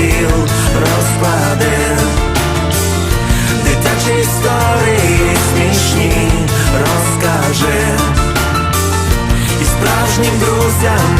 На розпаде. Дитячі історії смішні розкаже І справжнім друзям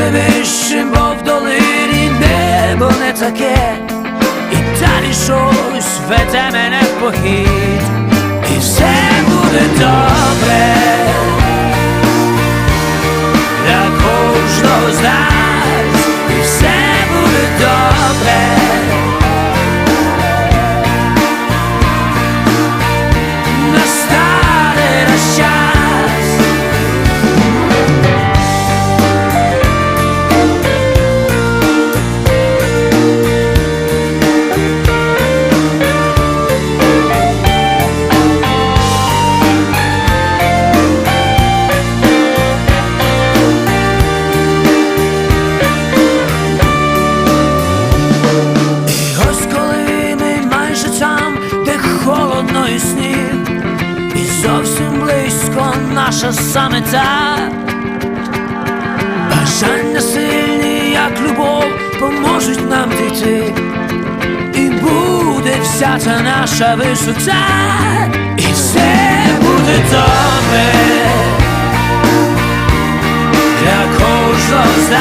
все вище, бо в долині небо не таке, і далі щось веде мене в похід, наша самета. Бажання сильні, як любов, поможуть нам дійти, і буде вся ця наша висота, і все буде добре для кожного з.